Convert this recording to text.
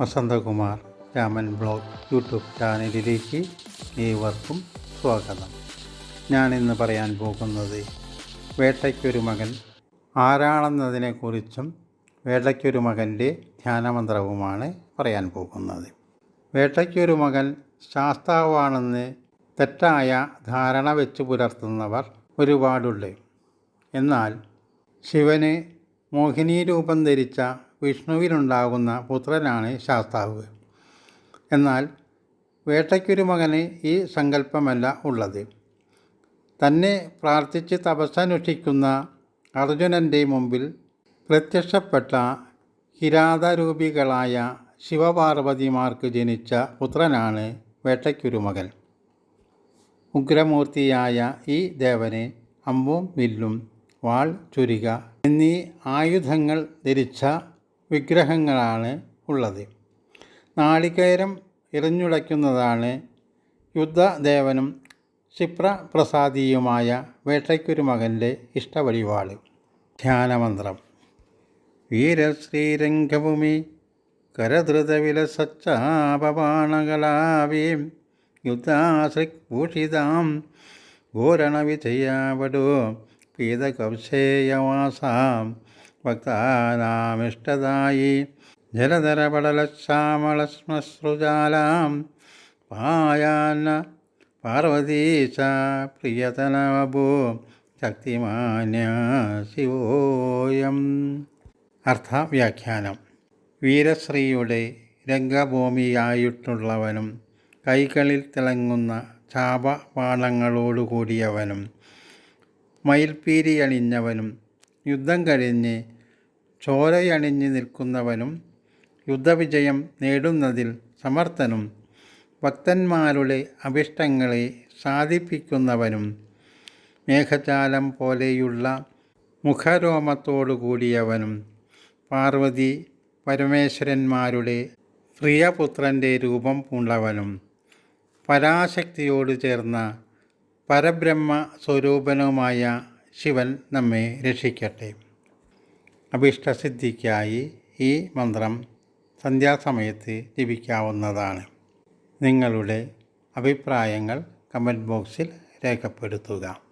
Vasanthakumar Raman blog YouTube ചാനലിലേക്ക് ഏവർക്കും സ്വാഗതം. ഞാനിന്ന് പറയാൻ പോകുന്നത് വേട്ടയ്ക്കൊരു മകൻ ആരാണെന്നതിനെക്കുറിച്ചും വേട്ടയ്ക്കൊരു മകന്റെ ധ്യാനമന്ത്രവുമാണ് പറയാൻ പോകുന്നത്. വേട്ടയ്ക്കൊരു മകൻ ശാസ്താവാണെന്ന് തെറ്റായ ധാരണ വെച്ച് പുലർത്തുന്നവർ ഒരുപാടുണ്ട്. എന്നാൽ ശിവന് മോഹിനി രൂപം ധരിച്ച വിഷ്ണുവിനുണ്ടാകുന്ന പുത്രനാണ് ശാസ്താവ്. എന്നാൽ വേട്ടയ്ക്കൊരു മകന് ഈ സങ്കല്പമല്ല ഉള്ളത്. തന്നെ പ്രാർത്ഥിച്ച് തപസ്സനുഷ്ഠിക്കുന്ന അർജുനന്റെ മുമ്പിൽ പ്രത്യക്ഷപ്പെട്ട കിരാതരൂപികളായ ശിവപാർവതിമാർക്ക് ജനിച്ച പുത്രനാണ് വേട്ടയ്ക്കൊരു മകൻ. ഉഗ്രമൂർത്തിയായ ഈ ദേവന് അമ്പും വില്ലും വാൾ ചുരിക എന്നീ ആയുധങ്ങൾ ധരിച്ച വിഗ്രഹങ്ങളാണ് ഉള്ളത്. നാളികേരം എറിഞ്ഞുടയ്ക്കുന്നതാണ് യുദ്ധദേവനും ക്ഷിപ്രപ്രസാദിയുമായ വേട്ടയ്ക്കൊരു മകന്റെ ഇഷ്ടവഴിപാട്. ധ്യാനമന്ത്രം. വീരശ്രീരംഗഭൂമി കരധൃതവിലസച്ചാപവാണകലാവീം യുദ്ധാശ്രിഭൂഷിതാം ഘോരണവിജയാവടു പീതകൗശേയവാസാം ഭക്താനാമിഷ്ടദായി ജലധരപടലശ്യാമളശ്മശ്രുജാലാം പായാന്ന പാർവതീശ പ്രിയതനവഭൂ. ശക്തിമാന്യ ശിവോയം. അർത്ഥവ്യാഖ്യാനം. വീരശ്രീയുടെ രംഗഭൂമിയായിട്ടുള്ളവനും കൈകളിൽ തിളങ്ങുന്ന ചാപപാണങ്ങളോടുകൂടിയവനും മയിൽപ്പീരിയണിഞ്ഞവനും യുദ്ധം കഴിഞ്ഞ് ചോരയണിഞ്ഞ് നിൽക്കുന്നവനും യുദ്ധവിജയം നേടുന്നതിൽ സമർത്ഥനും ഭക്തന്മാരുടെ അഭിഷ്ടങ്ങളെ സാധിപ്പിക്കുന്നവനും മേഘജാലം പോലെയുള്ള മുഖരോമത്തോടു കൂടിയവനും പാർവതി പരമേശ്വരന്മാരുടെ പ്രിയപുത്രന്റെ രൂപം പൂണ്ടവനും പരാശക്തിയോട് ചേർന്ന പരബ്രഹ്മ സ്വരൂപനുമായ ശിവൻ നമ്മെ രക്ഷിക്കട്ടെ. അഭീഷ്ടസിദ്ധിക്കായി ഈ മന്ത്രം സന്ധ്യാസമയത്ത് ജപിക്കാവുന്നതാണ്. നിങ്ങളുടെ അഭിപ്രായങ്ങൾ കമന്റ് ബോക്സിൽ രേഖപ്പെടുത്തുക.